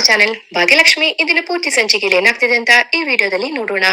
Channel Bhagyalakshmi. ಇದನ್ನ ಪೂರ್ತಿ ಸಂಚಿಕೆಯಲ್ಲಿ ಏನಾಗ್ತಿದೆ ಅಂತ ಈ ವಿಡಿಯೋದಲ್ಲಿ ನೋಡೋಣ.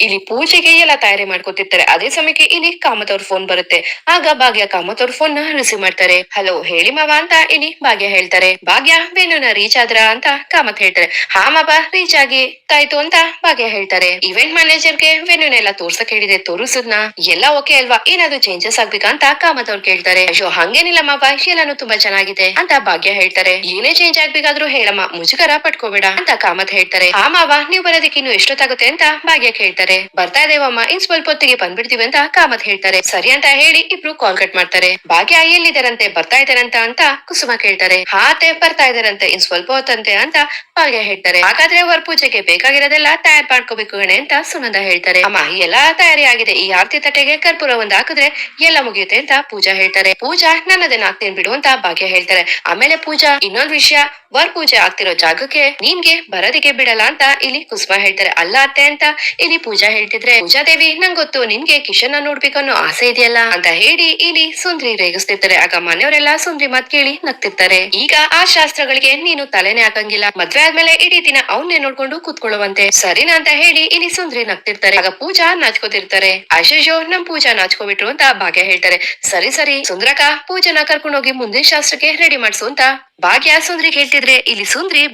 ಇಲ್ಲಿ ಪೂಜೆಗೆ ಎಲ್ಲ ತಯಾರಿ ಮಾಡ್ಕೊತಿರ್ತಾರೆ. ಅದೇ ಸಮಯಕ್ಕೆ ಇಲ್ಲಿ ಕಾಮತ್ ಅವ್ರ ಫೋನ್ ಬರುತ್ತೆ. ಆಗ ಭಾಗ್ಯ ಕಾಮತ್ ಅವ್ರ ಫೋನ್ನ ರಿಸೀವ್ ಮಾಡ್ತಾರೆ. ಹಲೋ ಹೇಳಿ ಮಾವ ಅಂತ ಇಲ್ಲಿ ಭಾಗ್ಯ ಹೇಳ್ತಾರೆ. ಭಾಗ್ಯ, ವೇಣುನ ರೀಚ್ ಆದ್ರ ಅಂತ ಕಾಮತ್ ಹೇಳ್ತಾರೆ. ಹಾ ಮಾವ ರೀಚ್ ಆಗಿ ತಾಯ್ತು ಅಂತ ಭಾಗ್ಯ ಹೇಳ್ತಾರೆ. ಇವೆಂಟ್ ಮ್ಯಾನೇಜರ್ ಮ್ಯಾನೇಜರ್ಗೆ ವೆನ್ಯೂನೆಲ್ಲ ತೋರ್ಸಕ್ ಹೇಳಿದೆ. ತೋರಿಸದ್ನ? ಎಲ್ಲ ಓಕೆ ಅಲ್ವಾ? ಏನಾದ್ರು ಚೇಂಜಸ್ ಆಗ್ಬೇಕಾ ಅಂತ ಕಾಮತ್ ಅವ್ರು ಕೇಳ್ತಾರೆ. ಅಯ್ಯೋ, ಹಂಗೇನಿಲ್ಲ ಮಾವ. ಎಲ್ಲಾನು ತುಂಬಾ ಚೆನ್ನಾಗಿದೆ ಅಂತ ಭಾಗ್ಯ ಹೇಳ್ತಾರೆ. ಏನೇ ಚೇಂಜ್ ಆಗ್ಬೇಕಾದ್ರೂ ಹೇಳಮ್ಮ. ಮುಜುಗರ ಪಟ್ಕೋಬೇಡ ಅಂತ ಕಾಮತ್ ಹೇಳ್ತಾರೆ. ಆ ಮಾವ, ನೀವು ಬರೋದಕ್ಕೆ ಇನ್ನು ಎಷ್ಟೊತ್ತಾಗುತ್ತೆ? ಅಂತ ಭಾಗ್ಯ ಕೇಳ್ತಾರೆ ಬರ್ತಾ ಇದೇವಮ್ಮ ಇನ್ ಸ್ವಲ್ಪ ಹೊತ್ತಿಗೆ ಬಂದ್ಬಿಡ್ತೀವಿ ಅಂತ ಕಾಮತ್ ಹೇಳ್ತಾರೆ. ಸರಿ ಅಂತ ಹೇಳಿ ಇಬ್ರು ಕಾಲ್ ಕಟ್ ಮಾಡ್ತಾರೆ. ಭಾಗ್ಯ ಎಲ್ಲಿದ್ದಾರಂತೆ, ಬರ್ತಾ ಇದಾರಂತ ಅಂತ ಕುಸುಮ ಕೇಳ್ತಾರೆ. ಹಾತೆ ಬರ್ತಾ ಇದಾರಂತೆ ಇನ್ ಸ್ವಲ್ಪ ಹೊತ್ತಂತೆ ಅಂತ ಭಾಗ್ಯ ಹೇಳ್ತಾರೆ. ಹಾಗಾದ್ರೆ ಹೊರ ಪೂಜೆಗೆ ಬೇಕಾಗಿರೋದೆಲ್ಲ ತಯಾರ್ ಮಾಡ್ಕೋಬೇಕು ಗಣೆ ಅಂತ ಸುನಂದ ಹೇಳ್ತಾರೆ. ಅಮ್ಮ ಎಲ್ಲಾ ತಯಾರಿ ಆಗಿದೆ. ಈ ಆರತಿ ತಟ್ಟೆಗೆ ಕರ್ಪೂರ ಒಂದ್ ಹಾಕಿದ್ರೆ ಎಲ್ಲ ಮುಗಿಯುತ್ತೆ ಅಂತ ಪೂಜಾ ಹೇಳ್ತಾರೆ. ಪೂಜಾ, ನನ್ನದನ್ನ ಆಗ್ತೇನ್ ಬಿಡು ಅಂತ ಭಾಗ್ಯ ಹೇಳ್ತಾರೆ. ಆಮೇಲೆ ಪೂಜಾ, ಇನ್ನೊಂದ್ ವಿಷಯ, ವರ್ ಪೂಜೆ ಆಗ್ತಿರೋ ಜಾಗಕ್ಕೆ ನಿನ್ಗೆ ಬರದಿಗೆ ಬಿಡಲ್ಲ ಅಂತ ಇಲ್ಲಿ ಕುಸುಮ ಹೇಳ್ತಾರೆ. ಅಲ್ಲ ಅತ್ತೆ ಅಂತ ಇಲ್ಲಿ ಪೂಜಾ ಹೇಳ್ತಿದ್ರೆ, ಪೂಜಾ ದೇವಿ, ನಂಗ್ ಗೊತ್ತು, ನಿನ್ಗೆ ಕಿಶನ್ ನೋಡ್ಬೇಕು ಅನ್ನೋ ಆಸೆ ಇದೆಯಲ್ಲ? ಅಂತ ಹೇಳಿ ಇಲ್ಲಿ ಸುಂದ್ರಿ ರೇಗಿಸ್ತಿರ್ತಾರೆ. ಆಗ ಮನೆಯವರೆಲ್ಲ ಸುಂದ್ರಿ ಮಾತ್ ಕೇಳಿ ನಗ್ತಿರ್ತಾರೆ. ಈಗ ಆ ಶಾಸ್ತ್ರಗಳಿಗೆ ನೀನು ತಲೆನೇ ಹಾಕಂಗಿಲ್ಲ. ಮದ್ವೆ ಆದ್ಮೇಲೆ ಇಡೀ ದಿನ ಅವನ್ನೇ ನೋಡ್ಕೊಂಡು ಕೂತ್ಕೊಳ್ಳುವಂತೆ. ಸರಿನಾ ಅಂತ ಹೇಳಿ ಇಲ್ಲಿ ಸುಂದ್ರಿ ನಗ್ತಿರ್ತಾರೆ. ಆಗ ಪೂಜಾ ನಾಚ್ಕೋತಿರ್ತಾರೆ. ಅಶೇಷೋ ನಮ್ ಪೂಜಾ ನಾಚ್ಕೋಬಿಟ್ರು ಅಂತ ಭಾಗ್ಯ ಹೇಳ್ತಾರೆ. ಸರಿ ಸರಿ ಸುಂದ್ರಕ ಪೂಜನ ಕರ್ಕೊಂಡೋಗಿ ಮುಂದಿನ ಶಾಸ್ತ್ರಕ್ಕೆ ರೆಡಿ ಮಾಡ್ಸು ಅಂತ ಭಾಗ್ಯ ಸುಂದ್ರಿ ಹೇಳ್ತಿದ್ರೆ ಇಲ್ಲಿ ಸುಂದ್ರಿ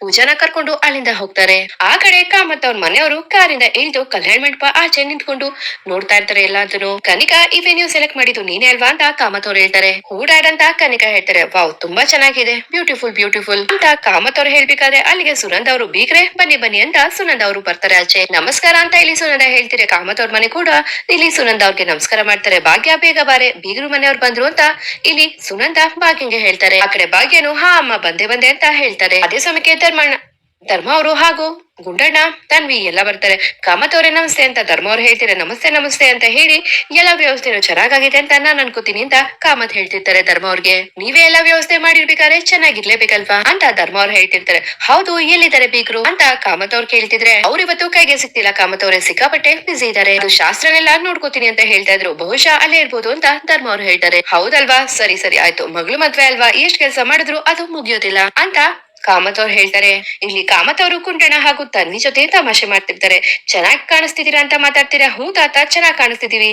ಪೂಜಾನ ಕರ್ಕೊಂಡು ಅಲ್ಲಿಂದ ಹೋಗ್ತಾರೆ. ಆ ಕಡೆ ಕಾಮತ್ ಅವ್ರ ಮನೆಯವರು ಕಾರಿಂದ ಇಳಿದು ಕಲ್ಯಾಣ ಮಂಟಪ ಆಚೆ ನಿಂತ್ಕೊಂಡು ನೋಡ್ತಾ ಇರ್ತಾರೆ ಎಲ್ಲಾದ್ರು ಕನಿಕಾ ಈ ವೆನ್ಯೂ ಸೆಲೆಕ್ಟ್ ಮಾಡಿದ್ದು ನೀನೇ ಅಲ್ವಾ ಅಂತ ಕಾಮತ್ ಅವ್ರು ಹೇಳ್ತಾರೆ. ಹೂಡಾಡ್ ಅಂತ ಕನಿಕಾ ಹೇಳ್ತಾರೆ, ವಾವ್, ತುಂಬಾ ಚೆನ್ನಾಗಿದೆ. ಬ್ಯೂಟಿಫುಲ್ ಬ್ಯೂಟಿಫುಲ್ ಅಂತ ಕಾಮತ್ ಅವ್ರು ಹೇಳ್ಬೇಕಾದ್ರೆ ಅಲ್ಲಿಗೆ ಸುನಂದ ಅವರು, ಬೀಗ್ರೆ, ಬನ್ನಿ ಬನ್ನಿ ಅಂತ ಸುನಂದ ಅವರು ಬರ್ತಾರೆ ಆಚೆ. ನಮಸ್ಕಾರ ಅಂತ ಇಲ್ಲಿ ಸುನಂದ ಹೇಳ್ತಾರೆ ಕಾಮತ್ ಅವ್ರ ಮನೆ ಕೂಡ ಇಲ್ಲಿ ಸುನಂದ ಅವ್ರಿಗೆ ನಮಸ್ಕಾರ ಮಾಡ್ತಾರೆ. ಭಾಗ್ಯ, ಬೇಗ ಬಾರೆ, ಬೀಗರು ಮನೆಯವ್ರು ಬಂದ್ರು ಅಂತ ಇಲ್ಲಿ ಸುನಂದ ಭಾಗ್ಯಂಗೆ ಹೇಳ್ತಾರೆ. ಆ ಕಡೆ ಭಾಗ್ಯನು, ಹಾ, ಅಮ್ಮ, ಬಂದೆ ಬಂದೆ ಅಂತ ಹೇಳ್ತಾರೆ. ಅದೇ ಸಮಯಕ್ಕೆ ಧರ್ಮಣ್ಣ. ಧರ್ಮ ಅವರು ಹಾಗೂ ಗುಂಡಣ್ಣ, ತನ್ವಿ ಎಲ್ಲ ಬರ್ತಾರೆ. ಕಾಮತ್ ಅವರೇ ನಮಸ್ತೆ ಅಂತ ಧರ್ಮ ಅವ್ರು ಹೇಳ್ತಾರೆ ನಮಸ್ತೆ ನಮಸ್ತೆ ಅಂತ ಹೇಳಿ ಎಲ್ಲ ವ್ಯವಸ್ಥೆನೂ ಚೆನ್ನಾಗಾಗಿದೆ ಅಂತ ನಾನು ಅನ್ಕೋತೀನಿ ಅಂತ ಕಾಮತ್ ಹೇಳ್ತಿರ್ತಾರೆ ಧರ್ಮ ಅವ್ರಿಗೆ. ನೀವೇ ಎಲ್ಲ ವ್ಯವಸ್ಥೆ ಮಾಡಿರ್ಬೇಕಾದ್ರೆ ಚೆನ್ನಾಗಿರ್ಲೇಬೇಕಲ್ವಾ ಅಂತ ಧರ್ಮ ಅವ್ರು ಹೇಳ್ತಿರ್ತಾರೆ. ಹೌದು, ಎಲ್ಲಿದ್ದಾರೆ ಬೀಗ್ರು ಅಂತ ಕಾಮತ್ ಅವ್ರು ಕೇಳ್ತಿದ್ರೆ. ಅವ್ರು ಇವತ್ತು ಕೈಗೆ ಸಿಕ್ತಿಲ್ಲ ಕಾಮತ್ ಅವರೇ, ಸಿಕ್ಕಾಪಟ್ಟೆ ಬಿಸಿ ಇದಾರೆ ಅದು ಶಾಸ್ತ್ರನೆಲ್ಲ ನೋಡ್ಕೋತೀನಿ ಅಂತ ಹೇಳ್ತಾ ಇದ್ರು. ಬಹುಶಃ ಅಲ್ಲೇ ಇರ್ಬೋದು ಅಂತ ಧರ್ಮ ಅವ್ರು ಹೇಳ್ತಾರೆ. ಹೌದಲ್ವಾ? ಸರಿ ಸರಿ, ಆಯ್ತು. ಮಗಳು ಮದ್ವೆ ಅಲ್ವಾ? ಎಷ್ಟ್ ಕೆಲಸ ಮಾಡಿದ್ರು ಅದು ಮುಗಿಯೋದಿಲ್ಲ ಅಂತ ಕಾಮತ್ ಅವ್ರು ಹೇಳ್ತಾರೆ, ಇಲ್ಲಿ ಕಾಮತ್ ಅವರು ಕುಂಡಣ ಹಾಗೂ ತನ್ವಿ ಜೊತೆ ತಮಾಷೆ ಮಾಡ್ತಿರ್ತಾರೆ. ಚೆನ್ನಾಗಿ ಕಾಣಿಸ್ತಿದ್ದೀರಾ ಅಂತ ಮಾತಾಡ್ತೀರಾ? ಹೂ ತಾತ, ಚೆನ್ನಾಗಿ ಕಾಣಿಸ್ತಿದೀವಿ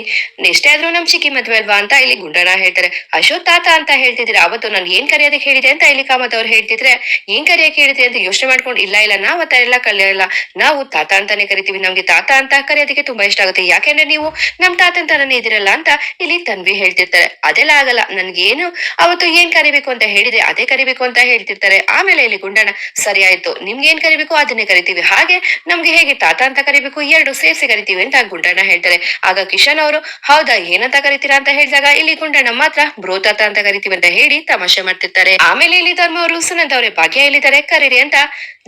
ಎಷ್ಟೇ ಆದ್ರೂ ನಮ್ ಚಿಕ್ಕಿ ಮದ್ವೆ ಅಲ್ವಾ ಅಂತ ಇಲ್ಲಿ ಗುಂಡಣ ಹೇಳ್ತಾರೆ. ಅಶೋಕ್ ತಾತ ಅಂತ ಹೇಳ್ತಿದ್ದೀರಾ? ಅವತ್ತು ನಾನು ಏನ್ ಕರೆಯೋದಕ್ಕೆ ಹೇಳಿದೆ ಅಂತ ಇಲ್ಲಿ ಕಾಮತ್ ಅವ್ರು ಹೇಳ್ತಿದ್ರೆ, ಏನ್ ಕರೆಯಕ್ಕೆ ಹೇಳಿದೆ ಅಂತ ಯೋಚನೆ ಮಾಡ್ಕೊಂಡು, ಇಲ್ಲ ಇಲ್ಲ, ನಾವ್ ಆ ಎಲ್ಲ ಕಲಿಯಲ್ಲ ನಾವು ತಾತ ಅಂತಾನೆ ಕರಿತೀವಿ. ನಮ್ಗೆ ತಾತ ಅಂತ ಕರೆಯೋದಕ್ಕೆ ತುಂಬಾ ಇಷ್ಟ ಆಗುತ್ತೆ. ಯಾಕೆಂದ್ರೆ ನೀವು ನಮ್ ತಾತನ್ ತರನೇ ಇದಿರಲ್ಲ ಅಂತ ಇಲ್ಲಿ ತನ್ವಿ ಹೇಳ್ತಿರ್ತಾರೆ. ಅದೆಲ್ಲ ಆಗಲ್ಲ. ನನ್ಗೇನು, ಅವತ್ತು ಏನ್ ಕರಿಬೇಕು ಅಂತ ಹೇಳಿದೆ, ಅದೇ ಕರಿಬೇಕು ಅಂತ ಹೇಳ್ತಿರ್ತಾರೆ. ಆಮೇಲೆ ಇಲ್ಲಿ ಗುಂಡಣ್ಣ. ಸರಿ ಆಯ್ತು, ನಿಮ್ಗೆ ಏನ್ ಕರಿಬೇಕು ಅದನ್ನೇ ಕರಿತೀವಿ. ಹಾಗೆ ನಮ್ಗೆ ಹೇಗೆ ತಾತ ಅಂತ ಕರಿಬೇಕು, ಎರಡು ಸೇರಿಸಿ ಕರಿತೀವಿ ಅಂತ ಗುಂಡಣ್ಣ ಹೇಳ್ತಾರೆ. ಆಗ ಕಿಶನ್ ಅವರು, ಹೌದಾ, ಏನಂತ ಕರಿತೀರಾ ಅಂತ ಹೇಳಿದಾಗ, ಇಲ್ಲಿ ಗುಂಡಣ್ಣ ಮಾತ್ರ ಬ್ರೋ ತಾತ ಅಂತ ಕರಿತೀವಿ ಅಂತ ಹೇಳಿ ತಮಾಷೆ ಮಾಡ್ತಿರ್ತಾರೆ. ಆಮೇಲೆ ಇಲ್ಲಿ ಧರ್ಮ ಅವರು ಸುನಂದ ಅವರೇ ಭಾಗ್ಯ ಹೇಳಿದ್ದಾರೆ ಕರೀರಿ ಅಂತ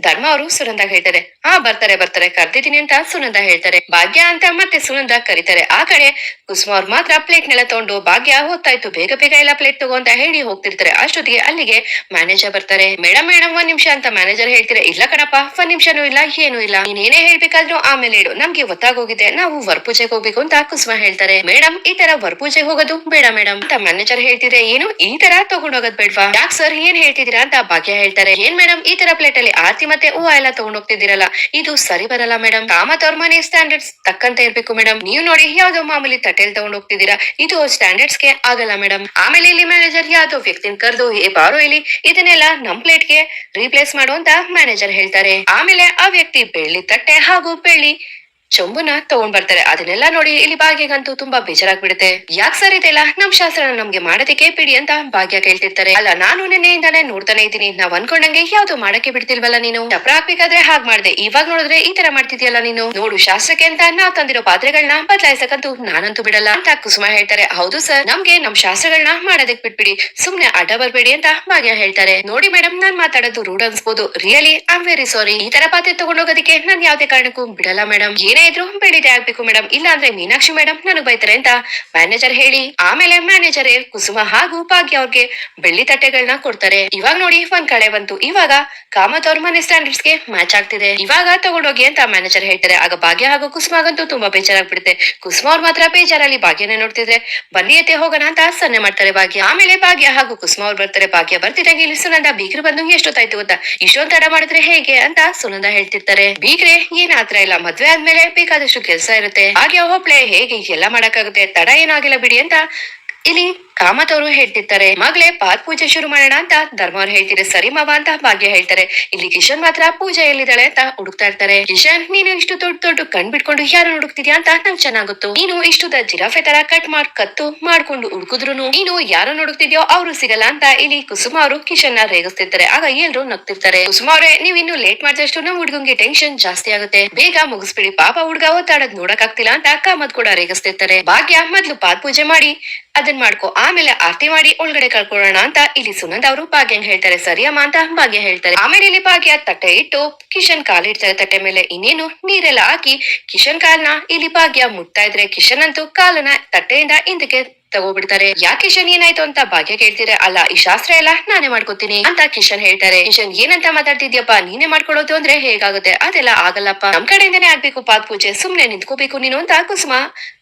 ಧರ್ಮ ಅವರು ಸುನಂದ ಹೇಳ್ತಾರೆ, ಹಾ, ಬರ್ತಾರೆ ಬರ್ತಾರೆ, ಕರ್ದಿದ್ದೀನಿ ಅಂತ ಸುನಂದ ಹೇಳ್ತಾರೆ. ಭಾಗ್ಯ ಅಂತ ಮತ್ತೆ ಸುನಂದ ಕರೀತಾರೆ. ಆ ಕಡೆ ಕುಸುಮ ಅವ್ರು ಮಾತ್ರ ಪ್ಲೇಟ್ ನೆಲ್ಲ ತಗೊಂಡು ಭಾಗ್ಯ ಹೊತ್ತಾಯ್ತು ಬೇಗ ಬೇಗ ಎಲ್ಲ ಪ್ಲೇಟ್ ತಗೋ ಅಂತ ಹೇಳಿ ಹೋಗ್ತಿರ್ತಾರೆ. ಅಷ್ಟೊತ್ತಿಗೆ ಅಲ್ಲಿಗೆ ಮ್ಯಾನೇಜರ್ ಬರ್ತಾರೆ. ಮೇಡಮ್ ಮೇಡಮ್ ಒಂದ್ ನಿಮಿಷ, ಅಂತ ಮ್ಯಾನೇಜರ್ ಹೇಳ್ತಾರೆ ಇಲ್ಲ ಕಣಪ್ಪ, ಒಂದ್ ನಿಮಿಷನೂ ಇಲ್ಲ, ಏನೂ ಇಲ್ಲ. ನೀನೇನೇ ಹೇಳ್ಬೇಕಾದ್ರು ಆಮೇಲೆ ಹೇಳು ನಮ್ಗೆ ಗೊತ್ತಾಗೋಗಿದೆ. ನಾವು ವರ್ಪೂಜೆಗೆ ಹೋಗ್ಬೇಕು ಅಂತ ಕುಸುಮ ಹೇಳ್ತಾರೆ. ಮೇಡಮ್ ಈ ತರ ವರ್ಪೂಜೆಗೆ ಹೋಗೋದು ಬೇಡ ಮೇಡಮ್ ಅಂತ ಮ್ಯಾನೇಜರ್ ಹೇಳ್ತಿದ್ರೆ, ಏನು? ಈ ತರ ತಗೊಂಡೋಗೋದ್ ಬೇಡ್ವಾ? ಯಾಕೆ ಸರ್ ಏನ್ ಹೇಳ್ತಿದೀರಾ ಅಂತ ಭಾಗ್ಯ ಹೇಳ್ತಾರೆ. ಏನ್ ಮೇಡಮ್ ಈ ತರ ಪ್ಲೇಟ್ ಅಲ್ಲಿ ಆರ್ತಿ ಮತ್ತೆ ಹೂವ ಎಲ್ಲ ತಗೊಂಡ್ ಹೋಗ್ತಿದ್ದೀರಲ್ಲ ಇದು ಸರಿ ಬರಲ್ಲ ಮೇಡಮ್ ಅವ್ರ ಮನೆ ಸ್ಟ್ಯಾಂಡರ್ಡ್ಸ್ ತಕ್ಕಂತ ಇರ್ಬೇಕು ಮೇಡಮ್ ನೀವು ನೋಡಿ ಯಾವ್ದೋ ಮಾಮೂಲಿ ತಟ್ಟೆಲ್ ತಗೊಂಡ್ ಹೋಗ್ತಿದ್ದೀರಾ ಇದು ಸ್ಟ್ಯಾಂಡರ್ಡ್ಸ್ಗೆ ಆಗಲ್ಲ ಮೇಡಮ್ ಆಮೇಲೆ ಇಲ್ಲಿ ಮ್ಯಾನೇಜರ್ ಯಾವ್ದೋ ವ್ಯಕ್ತಿನ ಕರೆದು, ಏ ಬಾರೋ ಇಲ್ಲಿ ಇದನ್ನೆಲ್ಲ ನಮ್ ಪ್ಲೇಟ್ಗೆ ರೀಪ್ಲೇಸ್ ಮಾಡು ಅಂತ ಮ್ಯಾನೇಜರ್ ಹೇಳ್ತಾರೆ. ಆಮೇಲೆ ಆ ವ್ಯಕ್ತಿ ಬೆಳ್ಳಿ ತಟ್ಟೆ ಹಾಗೂ ಬೆಳ್ಳಿ ಚೊಂಬುನ ತಗೊಂಡ್ ಬರ್ತಾರೆ ಅದನ್ನೆಲ್ಲ ನೋಡಿ ಇಲ್ಲಿ ಭಾಗ್ಯಗಂತೂ ತುಂಬಾ ಬೇಜಾರಾಗ್ಬಿಡುತ್ತೆ. ಯಾಕ್ ಸರ್ ಇದೆಲ್ಲ? ನಮ್ ಶಾಸ್ತ್ರ ನಮ್ಗೆ ಮಾಡೋದಕ್ಕೆ ಬಿಡಿ ಅಂತ ಭಾಗ್ಯ ಕೇಳ್ತಿರ್ತಾರೆ. ಅಲ್ಲ, ನಾನು ನಿನ್ನೆಯಿಂದಾನೇ ನೋಡ್ತಾನೆ ಇದ್ದೀನಿ. ನಾವ್ ಅನ್ಕೊಂಡಂಗೆ ಯಾವ್ದು ಮಾಡಕ್ಕೆ ಬಿಡ್ತಿಲ್ವಲ್ಲ ನೀನು? ಚಪ್ರ ಹಾಕ್ಬೇಕಾದ್ರೆ ಹಾಗ್ ಮಾಡ್ದೆ. ಇವಾಗ ನೋಡಿದ್ರೆ ಈ ತರ ಮಾಡ್ತಿದ್ಯಲ್ಲ ನೀನು? ನೋಡು ಶಾಸ್ತ್ರಕ್ಕೆ ಅಂತ ನಾ ತಂದಿರೋ ಪಾತ್ರೆಗಳನ್ನ ಬದಲಾಯಿಸಕ್ಕಂತೂ ನಾನಂತೂ ಬಿಡಲ್ಲ ಅಂತ ಕುಸುಮ ಹೇಳ್ತಾರೆ. ಹೌದು ಸರ್, ನಮ್ಗೆ ನಮ್ ಶಾಸ್ತ್ರಗಳನ್ನ ಮಾಡೋದಕ್ಕೆ ಬಿಟ್ಬಿಡಿ. ಸುಮ್ನೆ ಅಡ್ಡ ಬರ್ಬೇಡಿ ಅಂತ ಭಾಗ್ಯ ಹೇಳ್ತಾರೆ. ನೋಡಿ ಮೇಡಮ್ ನಾನ್ ಮಾತಾಡೋದು ರೂಡ್ ಅನ್ಸ್ಬೋದು. ರಿಯಲಿ ಐ ವೆರಿ ಸಾರಿ ಈ ತರ ಪಾತ್ರೆ ತಗೊಂಡೋಗೋದಕ್ಕೆ ನಾನ್ ಯಾವ್ದೇ ಕಾರಣಕ್ಕೂ ಬಿಡಲ್ಲ ಮೇಡಮ್ ಏನೇ ಏನೇ ಇದ್ರು ಬೆಳಿದೆ ಆಗ್ಬೇಕು ಮೇಡಮ್ ಇಲ್ಲ ಅಂದ್ರೆ ಮೀನಾಕ್ಷಿ ಮೇಡಮ್ ನನಗ್ ಬೈತಾರೆ ಅಂತ ಮ್ಯಾನೇಜರ್ ಹೇಳಿ. ಆಮೇಲೆ ಮ್ಯಾನೇಜರ್ ಕುಸುಮ ಹಾಗೂ ಭಾಗ್ಯ ಅವ್ರಿಗೆ ಬೆಳ್ಳಿ ತಟ್ಟೆಗಳನ್ನ ಕೊಡ್ತಾರೆ. ಇವಾಗ ನೋಡಿ ಒಂದ್ ಕಡೆ ಬಂತು. ಇವಾಗ ಕಾಮತ್ ಅವ್ರ ಮನೆ ಸ್ಟ್ಯಾಂಡರ್ಡ್ಸ್ಗೆ ಮ್ಯಾಚ್ ಆಗ್ತಿದೆ. ಇವಾಗ ತಗೊಂಡೋಗಿ ಅಂತ ಮ್ಯಾನೇಜರ್ ಹೇಳ್ತಾರೆ. ಆಗ ಭಾಗ್ಯ ಹಾಗೂ ಕುಸುಮಾಗಂತೂ ತುಂಬಾ ಬೇಜಾರಾಗ್ಬಿಡುತ್ತೆ. ಕುಸುಮ ಅವ್ರ ಮಾತ್ರ ಬೇಜಾರಲ್ಲಿ ಭಾಗ್ಯನ ನೋಡ್ತಿದ್ರೆ, ಬನ್ನಿ ಎತ್ತೆ ಹೋಗೋಣ ಅಂತ ಸನ್ನೆ ಮಾಡ್ತಾರೆ ಭಾಗ್ಯ. ಆಮೇಲೆ ಭಾಗ್ಯ ಹಾಗೂ ಕುಸುಮ ಅವ್ರು ಬರ್ತಾರೆ. ಭಾಗ್ಯ ಬರ್ತಿದ್ದಂಗೆ ಇಲ್ಲಿ ಸುನಂದ ಬೀಗ್ರು ಬಂದು ಎಷ್ಟೊತ್ತಾಯ್ತು ಅಂತ ಇಷ್ಟೊಂದ್ ತಡ ಮಾಡಿದ್ರೆ ಹೇಗೆ ಅಂತ ಸುನಂದ ಹೇಳ್ತಿರ್ತಾರೆ. ಬೀಗ್ರೆ, ಏನ್ ಆತರ ಇಲ್ಲ. ಮದ್ವೆ ಆದ್ಮೇಲೆ ಬೇಕಾದಷ್ಟು ಕೆಲಸ ಇರುತ್ತೆ. ಹಾಗೆ ಪ್ಲೇ ಹೇಗೆ ಎಲ್ಲ ಮಾಡಕ್ಕಾಗುತ್ತೆ ತಡ ಏನಾಗಿಲ್ಲ ಬಿಡಿ ಅಂತ ಇಲ್ಲಿ ಕಾಮತ್ ಅವರು ಹೇಳ್ತಿರ್ತಾರೆ, ಮಗಳೇ ಪಾತ್ ಪೂಜೆ ಶುರು ಮಾಡೋಣ ಅಂತ ಧರ್ಮ ಅವ್ರು ಹೇಳ್ತಿದ್ರೆ ಸರಿ ಮಾವ ಅಂತ ಭಾಗ್ಯ ಹೇಳ್ತಾರೆ. ಇಲ್ಲಿ ಕಿಶನ್ ಮಾತ್ರ ಪೂಜೆ ಎಲ್ಲಿದ್ದಾಳೆ ಅಂತ ಹುಡುಕ್ತಾ ಇರ್ತಾರೆ. ಕಿಶನ್, ನೀನು ಇಷ್ಟು ದೊಡ್ಡ ದೊಡ್ಡ ಕಣ್ ಬಿಟ್ಕೊಂಡು ಯಾರು ಹುಡುಕ್ತಿದ್ಯಾ ಅಂತ ನಂಗೆ ಚೆನ್ನಾಗುತ್ತು. ನೀನು ಇಷ್ಟು ದ ಜಿರಾಫೆ ತರ ಕಟ್ ಮಾಡ್, ಕತ್ತು ಮಾಡ್ಕೊಂಡು ಹುಡುಕಿದ್ರು ನೀನು ಯಾರು ಹುಡುಕ್ತಿದ್ಯೋ ಅವ್ರು ಸಿಗಲ್ಲ ಅಂತ ಇಲ್ಲಿ ಕುಸುಮ ಅವರು ಕಿಶನ್ನ ರೇಗಿಸ್ತಿರ್ತಾರೆ. ಆಗ ಎಲ್ರು ನಗ್ತಿರ್ತಾರೆ. ಕುಸುಮ ಅವರೇ ನೀವ್ ಇನ್ನು ಲೇಟ್ ಮಾಡಿದಷ್ಟು ನಮ್ ಹುಡುಗಂಗೆ ಟೆನ್ಷನ್ ಜಾಸ್ತಿ ಆಗುತ್ತೆ. ಬೇಗ ಮುಗಿಸ್ಬಿಡಿ. ಪಾಪ ಹುಡುಗ ಒತ್ತಾಡದ್ ನೋಡಕ್ ಆಗ್ತಿಲ್ಲ ಅಂತ ಕಾಮತ್ ಕೂಡ ರೇಗಿಸ್ತಿರ್ತಾರೆ. ಭಾಗ್ಯ, ಮೊದ್ಲು ಪಾತ್ ಪೂಜೆ ಮಾಡಿ, ಅದನ್ ಮಾಡ್ಕೊ. ಆಮೇಲೆ ಆರತಿ ಮಾಡಿ ಒಳಗಡೆ ಕಳ್ಕೊಳ್ಳೋಣ ಅಂತ ಇಲ್ಲಿ ಸುನಂದ್ ಅವರು ಭಾಗ್ಯ ಹೇಳ್ತಾರೆ, ಸರಿಯಮ್ಮ ಅಂತ ಭಾಗ್ಯ ಹೇಳ್ತಾರೆ. ಆಮೇಲೆ ಇಲ್ಲಿ ಭಾಗ್ಯ ತಟ್ಟೆ ಇಟ್ಟು ಕಿಶನ್ ಕಾಲಿಡ್ತಾರೆ ತಟ್ಟೆ ಮೇಲೆ ಇನ್ನೇನು ನೀರೆಲ್ಲ ಹಾಕಿ ಕಿಶನ್ ಕಾಲ್ನ ಇಲ್ಲಿ ಭಾಗ್ಯ ಮುಟ್ತಾ ಇದ್ರೆ ಕಿಶನ್ ಅಂತೂ ಕಾಲನ ತಟ್ಟೆಯಿಂದ ಹಿಂದಕ್ಕೆ ತಗೋಬಿಡ್ತಾರೆ. ಯಾಕೆ ಕಿಶನ್ ಏನಾಯ್ತು ಅಂತ ಭಾಗ್ಯ ಕೇಳ್ತೀರ ಅಲ್ಲ, ಈ ಶಾಸ್ತ್ರ ಎಲ್ಲ ನಾನೇ ಮಾಡ್ಕೋತೀನಿ ಅಂತ ಕಿಶನ್ ಹೇಳ್ತಾರೆ. ಕಿಶನ್, ಏನಂತ ಮಾತಾಡ್ತಿದ್ಯಪ್ಪ? ನೀನೇ ಮಾಡ್ಕೊಳೋದು ಅಂದ್ರೆ ಹೇಗಾಗುತ್ತೆ? ಅದೆಲ್ಲ ಆಗಲ್ಲಪ್ಪ. ನಮ್ ಕಡೆಯಿಂದನೇ ಆಗ್ಬೇಕು ಪಾತ್ ಪೂಜೆ. ಸುಮ್ನೆ ನಿಂತ್ಕೋಬೇಕು ನೀನು ಅಂತ ಕುಸುಮ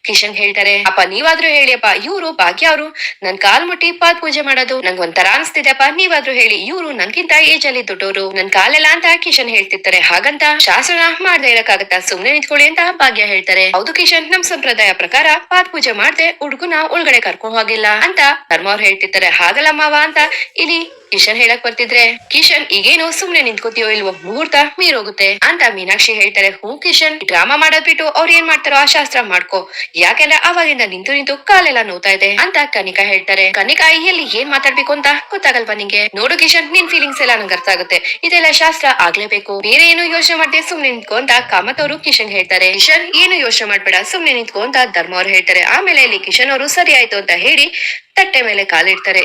ಕಿಶನ್ ಹೇಳ್ತಾರೆ. ಅಪ್ಪ, ನೀವಾದ್ರೂ ಹೇಳಿಯಪ್ಪ, ಇವ್ರು, ಭಾಗ್ಯ ಅವರು ನನ್ ಕಾಲ್ ಮುಟ್ಟಿ ಪಾತ್ ಪೂಜೆ ಮಾಡೋದು. ನಂಗ್ ಒಂಥರ ಅನ್ಸ್ತಿದೆಪ್ಪ ನೀವಾದ್ರೂ ಹೇಳಿ, ಇವ್ರು ನನ್ಗಿಂತ ಏಜ್ ಅಲ್ಲಿ ದೊಡ್ಡವರು ನನ್ ಕಾಲೆಲ್ಲ ಅಂತ ಕಿಶನ್ ಹೇಳ್ತಿರ್ತಾರೆ. ಹಾಗಂತ ಶಾಸ್ತ್ರನ ಮಾಡ್ದೆ ಇರಕ್ಕಾಗತ್ತಾ? ಸುಮ್ನೆ ನಿಂತ್ಕೊಳ್ಳಿ ಅಂತ ಭಾಗ್ಯ ಹೇಳ್ತಾರೆ. ಹೌದು ಕಿಶನ್, ನಮ್ ಸಂಪ್ರದಾಯ ಪ್ರಕಾರ ಪಾತ್ ಪೂಜೆ ಮಾಡ್ದೆ ಹುಡುಗನ ಒಳಗಡೆ ಕರ್ಕೊಂಡ್ ಹೋಗಿಲ್ಲ ಅಂತ ಧರ್ಮ ಅವ್ರು ಹೇಳ್ತಿರ್ತಾರೆ. ಹಾಗಲ್ಲ ಮಾವ ಅಂತ ಇಲ್ಲಿ ಕಿಶನ್ ಹೇಳಕ್ ಬರ್ತಿದ್ರೆ, ಕಿಶನ್, ಈಗೇನು ಸುಮ್ನೆ ನಿಂತ್ಕೋತೀಯೋ ಇಲ್ವೋ? ಮುಹೂರ್ತ ಮೀರೋಗುತ್ತೆ. ಅಂತ ಮೀನಾಕ್ಷಿ ಹೇಳ್ತಾರೆ. ಹೂ ಕಿಶನ್, ಡ್ರಾಮಾ ಮಾಡೋದ್ ಬಿಟ್ಟು ಅವ್ರ ಏನ್ ಮಾಡ್ತಾರೋ ಆ ಶಾಸ್ತ್ರ ಮಾಡ್ಕೋ. ಯಾಕೆಂದ್ರೆ ಅವಾಗಿಂದ ನಿಂತು ನಿಂತು ಕಾಲೆಲ್ಲ ನೋತಾ ಇದೆ. ಅಂತ ಕನಿಕಾ ಹೇಳ್ತಾರೆ. ಕನಿಕಾ ಎಲ್ಲಿ ಏನ್ ಮಾತಾಡ್ಬೇಕು ಅಂತ ಗೊತ್ತಾಗಲ್ವಾ ನಿಂಗೆ? ನೋಡು ಕಿಶನ್, ನಿನ್ ಫೀಲಿಂಗ್ಸ್ ಎಲ್ಲ ನಂಗೆ ಅರ್ಥ ಆಗುತ್ತೆ. ಇದೆಲ್ಲ ಶಾಸ್ತ್ರ ಆಗ್ಲೇಬೇಕು. ಬೇರೆ ಏನು ಯೋಚನೆ ಮಾಡ್ದೆ ಸುಮ್ನೆ ನಿಂತ್ಕೊ ಅಂತ ಕಾಮತ್ ಅವರು ಕಿಶನ್ ಹೇಳ್ತಾರೆ. ಕಿಶನ್, ಏನು ಯೋಚನೆ ಮಾಡ್ಬೇಡ, ಸುಮ್ನೆ ನಿಂತ್ಕೊ ಅಂತ ಧರ್ಮ ಅವ್ರು ಹೇಳ್ತಾರೆ. ಆಮೇಲೆ ಇಲ್ಲಿ ಕಿಶನ್ ಅವರು ಸರಿ ಆಯ್ತು ಅಂತ ಹೇಳಿ ತಟ್ಟೆ ಮೇಲೆ ಕಾಲಿಡ್ತಾರೆ.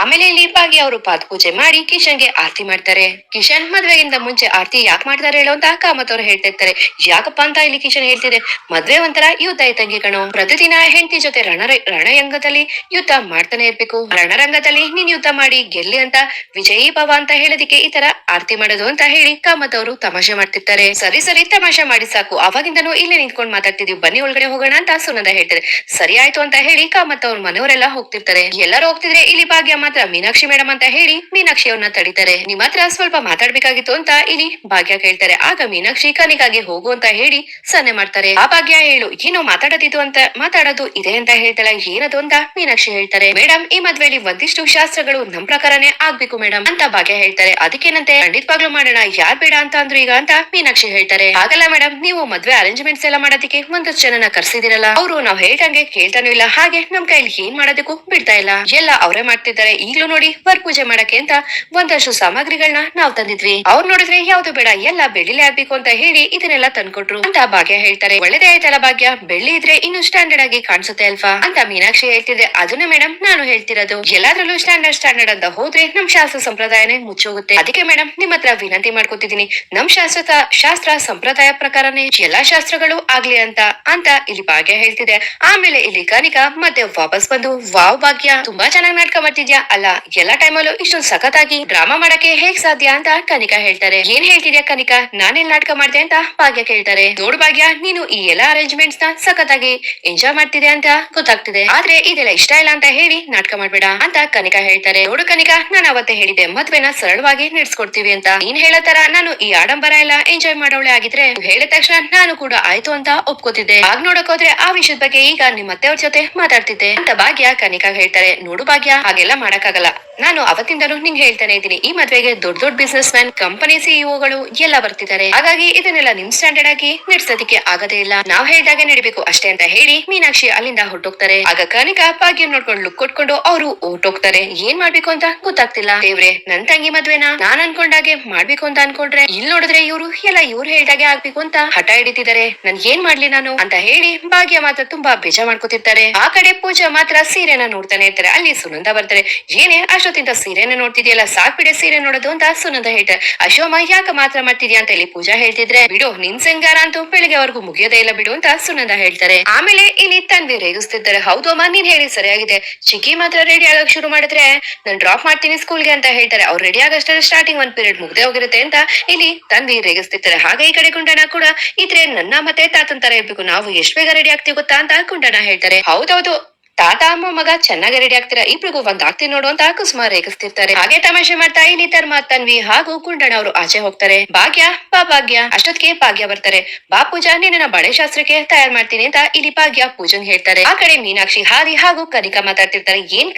ಆಮೇಲೆ ಲೀಪಾಗಿ ಅವರು ಪಾದ ಪೂಜೆ ಮಾಡಿ ಕಿಶನ್ಗೆ ಆರತಿ ಮಾಡ್ತಾರೆ. ಕಿಶನ್ ಮದ್ವೆಗಿಂತ ಮುಂಚೆ ಆರತಿ ಯಾಕೆ ಮಾಡ್ತಾರೆ ಹೇಳೋ ಅಂತ ಕಾಮತ್ ಅವ್ರು ಹೇಳ್ತಾ ಇರ್ತಾರೆ. ಯಾಕಪ್ಪ ಅಂತ ಇಲ್ಲಿ ಕಿಶನ್ ಹೇಳ್ತಿದೆ. ಮದ್ವೆ ಒಂಥರ ಯುದ್ಧ ಇದ್ದಂಗೆ ಕಣೋ. ಪ್ರತಿದಿನ ಹೆಂಡತಿ ಜೊತೆ ರಣ ರಣರಂಗದಲ್ಲಿ ಯುದ್ಧ ಮಾಡ್ತಾನೆ ಇರ್ಬೇಕು. ರಣರಂಗದಲ್ಲಿ ನೀನ್ ಯುದ್ಧ ಮಾಡಿ ಗೆಲ್ಲಿ ಅಂತ ವಿಜಯಿ ಭವ ಅಂತ ಹೇಳೋದಿಕ್ಕೆ ಈ ತರ ಆರತಿ ಮಾಡೋದು ಅಂತ ಹೇಳಿ ಕಾಮತ್ ಅವರು ತಮಾಷೆ ಮಾಡ್ತಿರ್ತಾರೆ. ಸರಿ ಸರಿ ತಮಾಷೆ ಮಾಡಿ ಸಾಕು. ಅವಾಗಿಂದನೂ ಇಲ್ಲೇ ನಿಂತ್ಕೊಂಡು ಮಾತಾಡ್ತಿದೀವಿ. ಬನ್ನಿ ಒಳಗಡೆ ಹೋಗೋಣ ಅಂತ ಸುನಂದ ಹೇಳ್ತಾರೆ ಸರಿ ಆಯ್ತು ಅಂತ ಹೇಳಿ ಕಾಮತ್ ಅವ್ರ ಮನೆಯವರೆಲ್ಲ ಹೋಗ್ತಿರ್ತಾರೆ. ಎಲ್ಲರೂ ಹೋಗ್ತಿದ್ರೆ ಇಲ್ಲಿ ಭಾಗ್ಯ ಮಾತ್ರ ಮೀನಾಕ್ಷಿ ಮೇಡಮ್ ಅಂತ ಹೇಳಿ ಮೀನಾಕ್ಷಿ ಅವ್ರನ್ನ ತಡಿತಾರೆ. ನಿಮ್ ಹತ್ರ ಸ್ವಲ್ಪ ಮಾತಾಡ್ಬೇಕಾಗಿತ್ತು ಅಂತ ಇಲ್ಲಿ ಭಾಗ್ಯ ಕೇಳ್ತಾರೆ. ಆಗ ಮೀನಾಕ್ಷಿ ಕನಿಗಾಗಿ ಹೋಗು ಅಂತ ಹೇಳಿ ಸನ್ನೆ ಮಾಡ್ತಾರೆ. ಆ ಭಾಗ್ಯ ಹೇಳು, ಏನೋ ಮಾತಾಡದಿದ್ದು ಅಂತ ಮಾತಾಡೋದು ಇದೆ ಅಂತ ಹೇಳ್ತಾಳೆ. ಏನದು ಅಂತ ಮೀನಾಕ್ಷಿ ಹೇಳ್ತಾರೆ. ಮೇಡಮ್ ಈ ಮದ್ವೆಲಿ ಒಂದಿಷ್ಟು ಶಾಸ್ತ್ರಗಳು ನಮ್ ಪ್ರಕಾರನೇ ಆಗ್ಬೇಕು ಮೇಡಮ್ ಅಂತ ಭಾಗ್ಯ ಹೇಳ್ತಾರೆ. ಅದಕ್ಕೇನಂತೆ? ಖಂಡಿತವಾಗ್ಲೂ ಮಾಡೋಣ. ಯಾರ್ ಬೇಡ ಅಂತ ಅಂದ್ರು ಈಗ ಅಂತ ಮೀನಾಕ್ಷಿ ಹೇಳ್ತಾರೆ. ಹಾಗಲ್ಲ ಮೇಡಮ್ ನೀವು ಮದ್ವೆ ಅರೇಂಜ್ಮೆಂಟ್ಸ್ ಎಲ್ಲ ಮಾಡೋದಕ್ಕೆ ಒಂದಷ್ಟು ಜನನ ಕರ್ಸಿದಿರಲ್ಲ ಅವರು ನಾವ್ ಹೇಳ್ದಂಗೆ ಕೇಳ್ತಾನೂ ಇಲ್ಲ. ಹಾಗೆ ನಮ್ ಕೈಲಿ ಏನ್ ಮಾಡೋದಕ್ಕೂ ಬಿಡ್ತಾ ಇಲ್ಲ. ಎಲ್ಲ ಅವರೇ ಮಾಡ್ತಿದ್ದಾರೆ. ಈಗ್ಲೂ ನೋಡಿ ವರ್ ಪೂಜೆ ಮಾಡಕ್ಕೆ ಅಂತ ಒಂದಷ್ಟು ಸಾಮಗ್ರಿಗಳನ್ನ ನಾವು ತಂದಿದ್ವಿ. ಅವ್ರು ನೋಡಿದ್ರೆ ಯಾವ್ದು ಬೇಡ, ಎಲ್ಲ ಬೆಳ್ಳಿಲೇ ಆಗ್ಬೇಕು ಅಂತ ಹೇಳಿ ಇದನ್ನೆಲ್ಲ ತಂದ್ಕೊಟ್ರು. ಅಂತ ಭಾಗ್ಯ ಹೇಳ್ತಾರೆ. ಒಳ್ಳೇದೇ ಆಯ್ತಲ್ಲ ಭಾಗ್ಯ. ಬೆಳ್ಳಿ ಇದ್ರೆ ಇನ್ನು ಸ್ಟ್ಯಾಂಡರ್ಡ್ ಆಗಿ ಕಾಣಿಸುತ್ತೆ ಅಲ್ವಾ? ಅಂತ ಮೀನಾಕ್ಷಿ ಹೇಳ್ತಿದೆ ಅದನ್ನ ಮೇಡಮ್ ನಾನು ಹೇಳ್ತಿರೋದು. ಎಲ್ಲಾದ್ರಲ್ಲೂ ಸ್ಟ್ಯಾಂಡರ್ಡ್ ಸ್ಟ್ಯಾಂಡರ್ಡ್ ಅಂತ ಹೋದ್ರೆ ನಮ್ ಶಾಸ್ತ್ರ ಸಂಪ್ರದಾಯನೇ ಮುಚ್ಚೋಗುತ್ತೆ. ಅದಕ್ಕೆ ಮೇಡಮ್ ನಿಮ್ ಹತ್ರ ವಿನಂತಿ ಮಾಡ್ಕೊತಿದೀನಿ ನಮ್ ಶಾಸ್ತ್ರ ಶಾಸ್ತ್ರ ಸಂಪ್ರದಾಯ ಪ್ರಕಾರನೇ ಎಲ್ಲಾ ಶಾಸ್ತ್ರಗಳು ಆಗ್ಲಿ ಅಂತ ಅಂತ ಇಲ್ಲಿ ಭಾಗ್ಯ ಹೇಳ್ತಿದೆ. ಆಮೇಲೆ ಇಲ್ಲಿ ಕನಿಕಾ ಮತ್ತೆ ವಾಪಸ್ ಬಂದು, ವಾವ್ ಭಾಗ್ಯ, ತುಂಬಾ ಚೆನ್ನಾಗಿ ನಾಟಕ ಮಾಡ್ತಿದ್ಯಾ? ಅಲ್ಲ, ಎಲ್ಲಾ ಟೈಮಲ್ಲೂ ಇಷ್ಟೊಂದು ಸಖತ್ತಾಗಿ ಡ್ರಾಮಾ ಮಾಡಕ್ಕೆ ಹೇಗ್ ಸಾಧ್ಯ ಅಂತ ಕನಿಕಾ ಹೇಳ್ತಾರೆ. ಏನ್ ಹೇಳ್ತಿದ್ಯಾ ಕನಿಕಾ? ನಾನೇನ್ ನಾಟಕ ಮಾಡ್ದೆ ಅಂತ ಭಾಗ್ಯ ಕೇಳ್ತಾರೆ. ನೋಡು ಭಾಗ್ಯ, ನೀನು ಈ ಎಲ್ಲಾ ಅರೇಂಜ್ಮೆಂಟ್ಸ್ನ ಸಖತ್ತಾಗಿ ಎಂಜಾಯ್ ಮಾಡ್ತಿದೆ ಅಂತ ಗೊತ್ತಾಗ್ತಿದೆ. ಆದ್ರೆ ಇದೆಲ್ಲ ಇಷ್ಟ ಇಲ್ಲ ಅಂತ ಹೇಳಿ ನಾಟಕ ಮಾಡ್ಬೇಡ ಅಂತ ಕನಿಕಾ ಹೇಳ್ತಾರೆ. ನೋಡು ಕನಿಕಾ, ನಾನು ಅವತ್ತೇ ಹೇಳಿದೆ ಮದ್ವೆನ ಸರಳವಾಗಿ ನಡೆಸ್ಕೊಡ್ತೀವಿ ಅಂತ. ನೀನ್ ಹೇಳತರ ನಾನು ಈ ಆಡಂಬರ ಎಲ್ಲ ಎಂಜಾಯ್ ಮಾಡೋಳೆ ಆಗಿದ್ರೆ ಹೇಳಿದ ತಕ್ಷಣ ನಾನು ಕೂಡ ಆಯ್ತು ಅಂತ ಒಪ್ಕೋತಿದ್ದೆ. ಆಗ ನೋಡಕ್ ಹೋದ್ರೆ ಆ ವಿಷಯದ ಬಗ್ಗೆ ಈಗ ನಿಮ್ಮ ಅತ್ತೆಯವ್ರ ಜೊತೆ ಮಾತಾಡ್ತಿದ್ದೆ ಅಂತ ಭಾಗ್ಯ ಕನಿಕಾ ಹೇಳ್ತಾರೆ. ನೋಡು ಭಾಗ್ಯ, ಹಾಗೆಲ್ಲ ಮಾಡಕ್ಕಾಗಲ್ಲ ನಾನು ಅವತ್ತಿಂದಲೂ ನಿಂಗೆ ಹೇಳ್ತಾನೆ ಇದ್ದೀನಿ. ಈ ಮದ್ವೆಗೆ ದೊಡ್ಡ ದೊಡ್ಡ ಬಿಸ್ನೆಸ್ ಮ್ಯಾನ್ ಕಂಪನಿ ಸಿಇಒಗಳು ಎಲ್ಲ ಬರ್ತಿದ್ದಾರೆ. ಹಾಗಾಗಿ ಇದನ್ನೆಲ್ಲ ನಿಮ್ ಸ್ಟ್ಯಾಂಡರ್ಡ್ ಆಗಿ ನಡೆಸೋದಕ್ಕೆ ಆಗದೇ ಇಲ್ಲ. ನಾವ್ ಹೇಳಿದಾಗೆ ನಡಿಬೇಕು ಅಷ್ಟೇ ಅಂತ ಹೇಳಿ ಮೀನಾಕ್ಷಿ ಅಲ್ಲಿಂದ ಹೊರಟೋಗ್ತಾರೆ. ಆಗ ಕನಿಕ ಭಾಗ್ಯ ನೋಡ್ಕೊಂಡು ಲುಕ್ ಕೊಟ್ಕೊಂಡು ಅವರು ಹೊರಟೋಗ್ತಾರೆ ಏನ್ ಮಾಡ್ಬೇಕು ಅಂತ ಗೊತ್ತಾಗ್ತಿಲ್ಲ. ದೇವ್ರೆ, ನನ್ ತಂಗಿ ಮದ್ವೆನ? ನಾನ್ ಅನ್ಕೊಂಡಾಗೆ ಮಾಡ್ಬೇಕು ಅಂತ ಅನ್ಕೊಂಡ್ರೆ ಇಲ್ಲಿ ನೋಡಿದ್ರೆ ಇವ್ರು ಎಲ್ಲ ಇವ್ರು ಹೇಳಿದಾಗೆ ಆಗ್ಬೇಕು ಅಂತ ಹಠ ಹಿಡಿತಿದ್ದಾರೆ. ನನ್ ಏನ್ ಮಾಡ್ಲಿ ನಾನು? ಅಂತ ಹೇಳಿ ಭಾಗ್ಯ ಮಾತ್ರ ತುಂಬಾ ಬೇಜಾರ್ ಮಾಡ್ಕೊತಿರ್ತಾರೆ. ಆ ಕಡೆ ಪೂಜಾ ಮಾತ್ರ ಸೀರೆನ ನೋಡ್ತಾನೆ ಇರ್ತಾರೆ. ಅಲ್ಲಿ ಸುನಂದ ಬರ್ತಾರೆ. ಏನೇ ಅಷ್ಟು ಅಷ್ಟೊತ್ತಿಂದ ಸೀರೆನ ನೋಡ್ತಿದ್ಯಲ್ಲ? ಸಾಕ್ ಬಿಡೆ ಸೀರೆ ನೋಡೋದು ಅಂತ ಸುನಂದ ಹೇಳ್ತಾರೆ ಅಶೋಮ ಯಾಕೆ ಮಾತ್ರ ಮಾಡ್ತಿದ್ಯಾ ಅಂತ ಇಲ್ಲಿ ಪೂಜಾ ಹೇಳ್ತಿದ್ರೆ, ಬಿಡು, ನಿನ್ ಸಿಂಗಾರ ಬೆಳಿಗ್ಗೆ ಅವ್ರಿಗೂ ಮುಗಿಯೋದೇ ಇಲ್ಲ ಬಿಡು ಅಂತ ಸುನಂದ ಹೇಳ್ತಾರೆ. ಆಮೇಲೆ ಇಲ್ಲಿ ತನ್ವಿ ರೇಗಿಸ್ತಿದ್ದಾರೆ ಹೌದು ಅಮ್ಮ, ನೀನ್ ಹೇಳಿ ಸರಿಯಾಗಿದೆ. ಚಿಕ್ಕಿ ಮಾತ್ರ ರೆಡಿ ಆಗಕ್ ಶುರು ಮಾಡಿದ್ರೆ, ನಾನ್ ಡ್ರಾಪ್ ಮಾಡ್ತೀನಿ ಸ್ಕೂಲ್ಗೆ ಅಂತ ಹೇಳ್ತಾರೆ. ಅವ್ರು ರೆಡಿ ಆಗಷ್ಟೇ ಸ್ಟಾರ್ಟಿಂಗ್ ಒಂದ್ ಪೀರಿಯಡ್ ಮುಗ್ದೇ ಹೋಗಿರುತ್ತೆ ಅಂತ ಇಲ್ಲಿ ತನ್ವಿ ರೇಗಿಸ್ತಿರ್ತಾರೆ. ಹಾಗೆ ಈ ಕಡೆ ಕುಂಡಣ ಕೂಡ ಇದ್ರೆ ನನ್ನ ಮತ್ತೆ ತಾತನ್ ತರ ಇರ್ಬೇಕು. ನಾವು ಎಷ್ಟ್ ಬೇಗ ರೆಡಿ ಆಗ್ತೀವಿ ಗೊತ್ತಾ ಅಂತ ಕುಂಡಣ ಹೇಳ್ತಾರೆ. ಹೌದೌದು. ತಾತ ಅಮ್ಮ ಮಗ ಚೆನ್ನಾಗಿ ರೆಡಿ ಆಗ್ತೀರಾ? ಇಬ್ರಿಗೂ ಒಂದ್ ಆಗ್ತೀನಿ ನೋಡು ಅಂತ ಕುಸುಮ ರೇಗಿಸ್ತಿರ್ತಾರೆ. ಹಾಗೆ ತಮಾಷೆ ಮಾಡ್ತಾ ಇಲ್ಲಿ ತರ್ಮ ತನ್ವಿ ಹಾಗೂ ಕುಂಡಣ ಅವರು ಆಚೆ ಹೋಗ್ತಾರೆ. ಭಾಗ್ಯ, ಬಾ ಭಾಗ್ಯ, ಅಷ್ಟೊತ್ತಿಗೆ ಭಾಗ್ಯ ಬರ್ತಾರೆ. ಬಾ ಪೂಜಾ ನಿನ್ನ ಬಳೆ ಶಾಸ್ತ್ರಕ್ಕೆ ತಯಾರ್ ಮಾಡ್ತೀನಿ ಅಂತ ಇಲ್ಲಿ ಭಾಗ್ಯ ಪೂಜಂಗ್ ಹೇಳ್ತಾರೆ. ಆ ಕಡೆ ಮೀನಾಕ್ಷಿ, ಹಾದಿ ಹಾಗೂ ಕನಿಕಾ ಮಾತಾಡ್ತಿರ್ತಾರೆ. ಏನ್?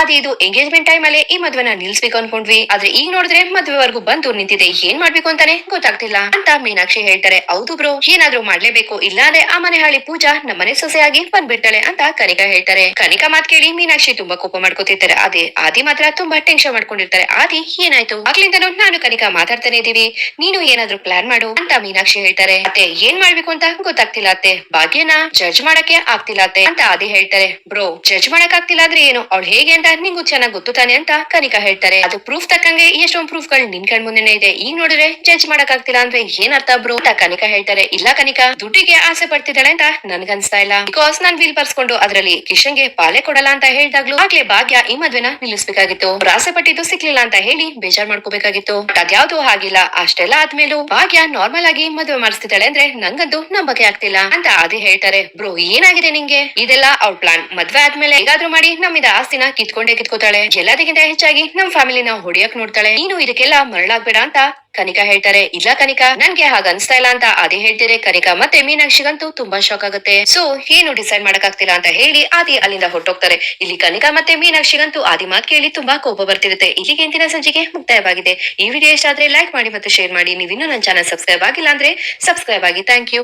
ಆದಿ ಇದು ಎಂಗೇಜ್ಮೆಂಟ್ ಟೈಮ್ ಅಲ್ಲಿ ಈ ಮದ್ವೆನ ನಿಲ್ಸ್ಬೇಕು ಅನ್ಕೊಂಡ್ವಿ. ಆದ್ರೆ ಈಗ ನೋಡಿದ್ರೆ ಮದ್ವೆವರೆಗೂ ಬಂದು ನಿಂತಿದೆ. ಏನ್ ಮಾಡ್ಬೇಕು ಅಂತಾನೆ ಗೊತ್ತಾಗ್ತಿಲ್ಲ ಅಂತ ಮೀನಾಕ್ಷಿ ಹೇಳ್ತಾರೆ. ಹೌದು ಬ್ರೋ, ಏನಾದ್ರೂ ಮಾಡ್ಲೇಬೇಕು. ಇಲ್ಲಾಂದ್ರೆ ಆ ಮನೆ ಹಾಳಿ ಪೂಜಾ ನಮ್ಮನೆ ಸೊಸೆಯಾಗಿ ಬಂದ್ಬಿಡ್ತಾಳೆ ಅಂತ ಕನಿಕಾ ಹೇಳ್ತಾರೆ. ಕನಿಕಾ ಮಾತ್ ಕೇಳಿ ಮೀನಾಕ್ಷಿ ತುಂಬಾ ಕೋಪ ಮಾಡ್ಕೊತಿರ್ತಾರೆ. ಅದೇ ಆದಿ ಮಾತ್ರ ತುಂಬಾ ಟೆನ್ಷನ್ ಮಾಡ್ಕೊಂಡಿರ್ತಾರೆ. ಆದಿ, ಏನಾಯ್ತು? ಆಗ್ಲಿಂದನೂ ನಾನು ಕನಿಕಾ ಮಾತಾಡ್ತಾನೆ ಇದೀವಿ. ನೀನು ಏನಾದ್ರೂ ಪ್ಲಾನ್ ಮಾಡು ಅಂತ ಮೀನಾಕ್ಷಿ ಹೇಳ್ತಾರೆ. ಅತ್ತೆ, ಏನ್ ಮಾಡ್ಬೇಕು ಅಂತ ಗೊತ್ತಾಗ್ತಿಲ್ಲ ಅತ್ತೆ. ಭಾಗ್ಯನ ಜಡ್ಜ್ ಮಾಡಕ್ಕೆ ಆಗ್ತಿಲ್ಲ ಅತ್ತೆ ಅಂತ ಆದಿ ಹೇಳ್ತಾರೆ. ಬ್ರೋ ಜಡ್ಜ್ ಮಾಡಕ್ ಆಗ್ತಿಲ್ಲ ಅಂದ್ರೆ ಏನು? ಅವ್ಳು ಹೇಗೆ ಅಂತ ನಿಂಗೂ ಚೆನ್ನಾಗ್ ಗೊತ್ತು ತಾನೆ ಅಂತ ಕನಿಕಾ ಹೇಳ್ತಾರೆ. ಅದು ಪ್ರೂಫ್ ತಕ್ಕಂಗೆ ಎಷ್ಟೊಂದ್ ಪ್ರೂಫ್ಗಳು ನಿನ್ ಕಣ್ ಮುಂದೆನೆ ಇದೆ. ಈಗ ನೋಡಿದ್ರೆ ಜಡ್ಜ್ ಮಾಡಕ್ ಆಗ್ತಿಲ್ಲ ಅಂದ್ರೆ ಏನ್ ಅರ್ಥ ಬ್ರೋ? ಅಂತ ಕನಿಕಾ ಹೇಳ್ತಾರೆ. ಇಲ್ಲ ಕನಿಕಾ, ದುಡ್ಡಿಗೆ ಆಸೆ ಪಡ್ತಿದ್ದಾಳೆ ಅಂತ ನನ್ಗನ್ಸ್ತಾ ಇಲ್ಲ. ಬಿಕಾಸ್ ನಾನ್ ವಿಲ್ ಬರ್ಸ್ಕೊಂಡು ಅದ್ರಲ್ಲಿ ಕಿಶನ್ಗೆ ಪಾಲೆ ಕೊಡಲ್ಲ ಅಂತ ಹೇಳ್ದಾಗ್ಲೂ ಆಗ್ಲೇ ಭಾಗ್ಯ ಈ ಮದ್ವೆನ ನಿಲ್ಲಿಸ್ಬೇಕಾಗಿತ್ತು. ರಾಸೆ ಪಟ್ಟಿದ್ದು ಸಿಕ್ಲಿಲ್ಲ ಅಂತ ಹೇಳಿ ಬೇಜಾರ್ ಮಾಡ್ಕೋಬೇಕಾಗಿತ್ತು. ಅದ್ಯಾವ್ದು ಆಗಿಲ್ಲ. ಅಷ್ಟೆಲ್ಲ ಆದ್ಮೇಲೂ ಭಾಗ್ಯ ನಾರ್ಮಲ್ ಆಗಿ ಮದ್ವೆ ಮಾಡಿಸ್ತಿದ್ದಾಳೆ ಅಂದ್ರೆ ನಂಗಂತೂ ನಂಬಕೆ ಆಗ್ತಿಲ್ಲ ಅಂತ ಆದಿ ಹೇಳ್ತಾರೆ. ಬ್ರೋ, ಏನಾಗಿದೆ ನಿಂಗೆ? ಇದೆಲ್ಲ ಅವ್ರ ಪ್ಲಾನ್ ಮದ್ವೆ ಆದ್ಮೇಲೆ ಹೇಗಾದ್ರೂ ಮಾಡಿ ನಮ್ಮಿದ ಆಸ್ತಿನ ಕಿತ್ಕೊಂಡೇ ಕಿತ್ಕೋತಾಳೆ. ಎಲ್ಲದಕ್ಕಿಂತ ಹೆಚ್ಚಾಗಿ ನಮ್ ಫ್ಯಾಮಿಲಿನ ಹೊಡಿಯಕ್ ನೋಡ್ತಾಳೆ. ನೀನು ಇದಕ್ಕೆಲ್ಲ ಮರಳಾಗ್ಬೇಡ ಅಂತ ಕನಿಕಾ ಹೇಳ್ತಾರೆ, ಇಲ್ಲ ಕನಿಕಾ, ನನ್ಗೆ ಹಾಗ ಅನ್ಸ್ತಾ ಇಲ್ಲ ಅಂತ ಆದಿ ಹೇಳ್ತೀರಿ ಕನಿಕಾ, ಮತ್ತೆ ಮೀನಾಕ್ಷಿಗಂತೂ ತುಂಬಾ ಶಾಕ್ ಆಗುತ್ತೆ. ಸೊ ಏನು ಡಿಸೈಡ್ ಮಾಡಕ್ ಆಗ್ತಿಲ್ಲ ಅಂತ ಹೇಳಿ ಆದಿ ಅಲ್ಲಿಂದ ಹೊಟ್ಟೋಗ್ತಾರೆ ಇಲ್ಲಿ ಕನಿಕಾ ಮತ್ತೆ ಮೀನಾಕ್ಷಿಗಂತೂ ಆದಿ ಮಾತ್ ಕೇಳಿ ತುಂಬಾ ಕೋಪ ಬರ್ತಿರುತ್ತೆ. ಇಲ್ಲಿಗೆ ಇಂದಿನ ಸಂಜೆಗೆ ಮುಕ್ತಾಯವಾಗಿದೆ. ಈ ವಿಡಿಯೋ ಇಷ್ಟ ಆದ್ರೆ ಲೈಕ್ ಮಾಡಿ ಮತ್ತು ಶೇರ್ ಮಾಡಿ. ನೀವಿನ್ನೂ ನನ್ನ ಚಾನಲ್ ಸಬ್ಸ್ಕ್ರೈಬ್ ಆಗಿಲ್ಲ ಅಂದ್ರೆ ಸಬ್ಸ್ಕ್ರೈಬ್ ಆಗಿ. Thank you